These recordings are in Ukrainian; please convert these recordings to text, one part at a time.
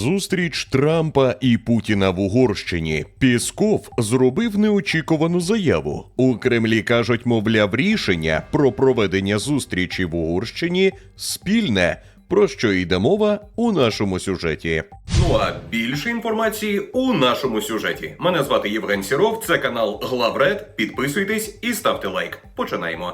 Зустріч Трампа і Путіна в Угорщині. Пісков зробив неочікувану заяву. У Кремлі кажуть, мовляв, рішення про проведення зустрічі в Угорщині спільне. Про що йде мова у нашому сюжеті? Ну а більше інформації у нашому сюжеті. Мене звати Євген Сіров, це канал Главред. Підписуйтесь і ставте лайк. Починаємо.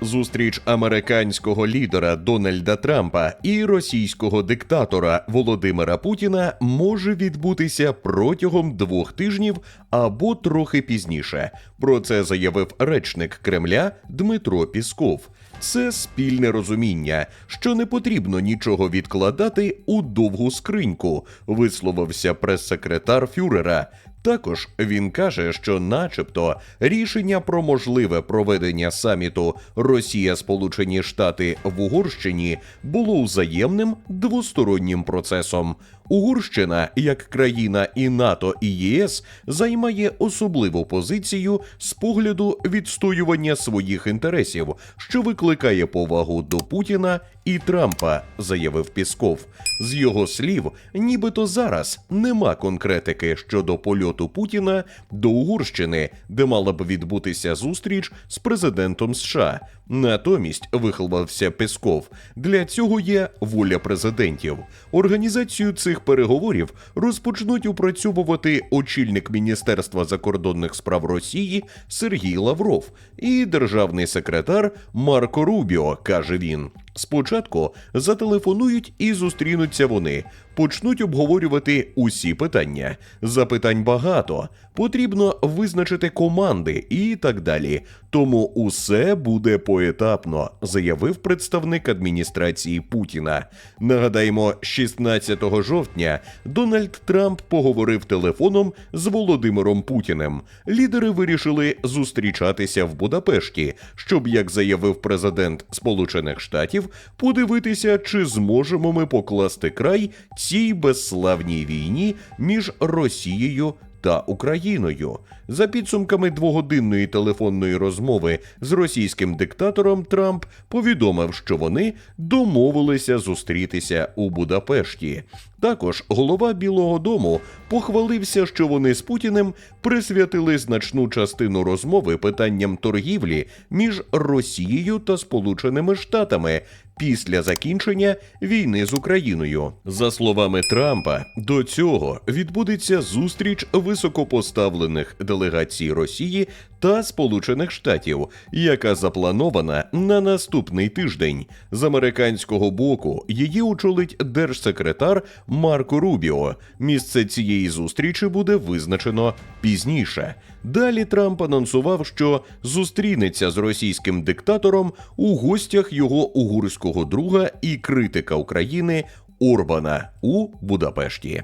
Зустріч американського лідера Дональда Трампа і російського диктатора Володимира Путіна може відбутися протягом двох тижнів або трохи пізніше. Про це заявив речник Кремля Дмитро Пісков. Це спільне розуміння, що не потрібно нічого відкладати у довгу скриньку, висловився прес-секретар Фюрера. Також він каже, що, начебто, рішення про можливе проведення саміту Росія Сполучені Штати в Угорщині було взаємним двостороннім процесом. Угорщина, як країна і НАТО і ЄС, займає особливу позицію з погляду відстоювання своїх інтересів, що викликає повагу до Путіна і Трампа, заявив Пісков. З його слів, нібито зараз нема конкретики щодо польоту Путіна до Угорщини, де мала б відбутися зустріч з президентом США. Натомість виховався Песков. Для цього є воля президентів. Організацію цих переговорів розпочнуть опрацьовувати очільник Міністерства закордонних справ Росії Сергій Лавров і державний секретар Марко Рубіо, каже він. Спочатку зателефонують і зустрінуться вони, почнуть обговорювати усі питання. Запитань багато, потрібно визначити команди і так далі. Тому усе буде поетапно, заявив представник адміністрації Путіна. Нагадаємо, 16 жовтня Дональд Трамп поговорив телефоном з Володимиром Путіним. Лідери вирішили зустрічатися в Будапешті, щоб, як заявив президент Сполучених Штатів, подивитися, чи зможемо ми покласти край цій безславній війні між Росією та Україною. За підсумками двогодинної телефонної розмови з російським диктатором Трамп повідомив, що вони домовилися зустрітися у Будапешті. Також голова Білого Дому похвалився, що вони з Путіним присвятили значну частину розмови питанням торгівлі між Росією та Сполученими Штатами після закінчення війни з Україною. За словами Трампа, до цього відбудеться зустріч високопоставлених делегацій Росії та Сполучених Штатів, яка запланована на наступний тиждень. З американського боку її очолить держсекретар Марко Рубіо. Місце цієї зустрічі буде визначено пізніше. Далі Трамп анонсував, що зустрінеться з російським диктатором у гостях його угорського друга і критика України Орбана у Будапешті.